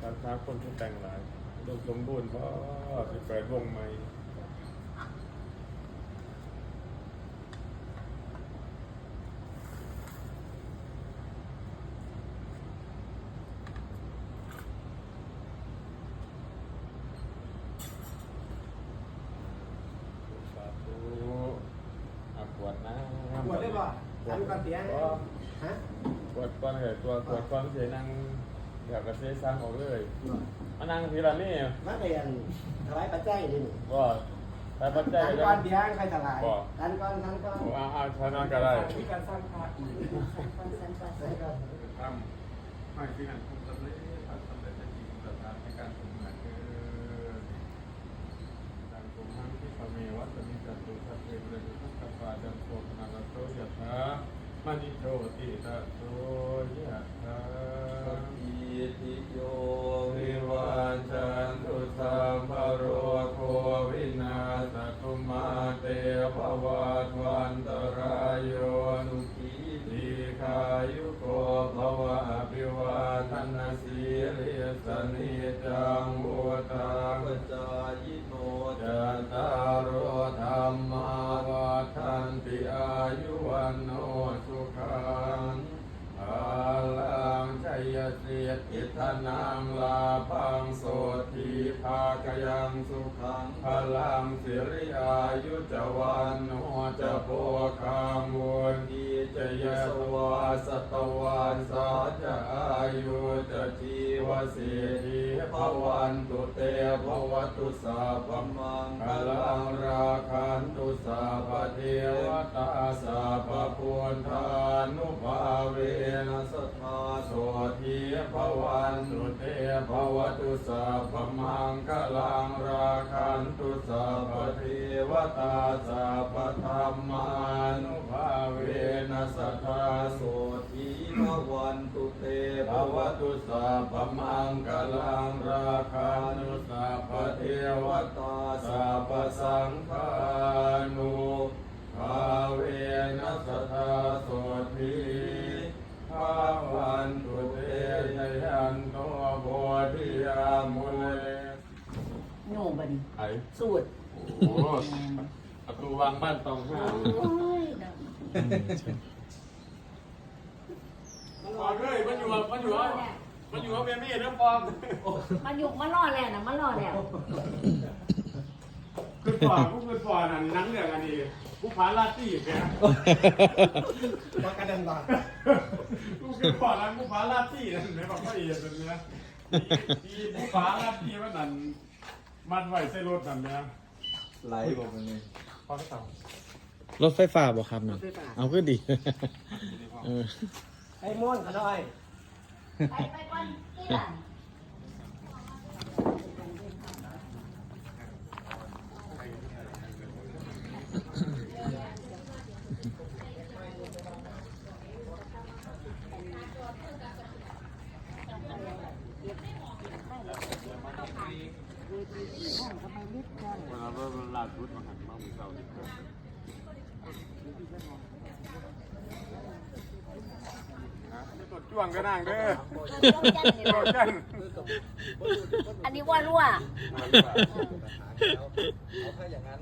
สารค้าคนที่แต่งหลายรวมสมบูรณ์เพราะสิเปิดวงใหม่สาธุอะปวดนะปวดได้ป่ะทำกันเตียงฮะปวดก้อนเลยตัวปวดก้อนเสียนั่ง อยากกระเซซังออกเลยมานั่งทีละนี่มาเรียนถวายปัจจัยดิก็แต่ปัจจัยทันก็ก้อนเตียงใครถวายบ่ทันก้อนทันก้อนอาอาชนะก็ได้มีการสร้างพระอีกสันปันใช่ครับทำไม่ที่นั่นคุณสำเร็จทำสำเร็จในจริงสถานในการทำงานคือการทำงานที่พระเมวัตมิจตุสัพเพเรนุสัพพะปาจันโทปนาลโสยะถามณิโชติตะโสยะถาอิติโยวิวัจจันตุสัมภโรโควินาศตุมาเตภวัตวันตรายโยนุขีติขายุโกภวะอภิวาทนาสีลิสนิจังวุตัปังจายโนจันตารโอธรรมาวัฏันติอายุวันโนสุขังพลังชัยเสียติธนังลาพังโสทีภากยังสุขังพลังสิริอายุจวันโนจะโพคังวุนทีจะยสวาสตวันสาจะอายุจะจีวสีทีภวันตุเตภวตุสาพมังพลังราคันตุสาพเทวตาสาพพุทธานุภา เวนะสทธาโสทีภวันตุเตภวตุสาพมังคลังราคันตุสาพเทวตาสาพธรรมานุภาเวนะสทาโสทีภวันตุเตภวตุสาพมังคลังราคันตุสาพเทวตาสาพสังฆานุ นไอ้สูตรโอ้โหประตูวังบ้านตองห้าโอ้ยดอ๋อเลยมันอยู่มันอยู่มันอยู่กับเมียมี่นะปอมำมาหยุกมาล่อแล้วนะมาล่อแล้วคือปอมผู้คือปอมอันนั้นเรื่องอันนี้ผู้พาลาตี้เนี่ยว่ากระเด็นบ้าผู้คือปอมอันผู้พาลาตี้นั่นเนี่ยบอกว่าเอียดเนี่ยที่ผู้พาลาตี้มันนั่น มันไหวใส่รถนั่นเนี่ยไหลบอกมันเลยพอก็ต่อรถไฟฟ้าบ่ครับน่ะเอาก็ดีเออไอ้ม่วนก็ได้ไปไปก่อนเตี้ย เวลาเราลาดรุดมาหันมามือเก่าไม่ตดจ้วงก็นั่งเด้อต้องจันนี่โดล่ะนกันอันนี้ว่ารั่ว เอาถ้าอย่างนั้น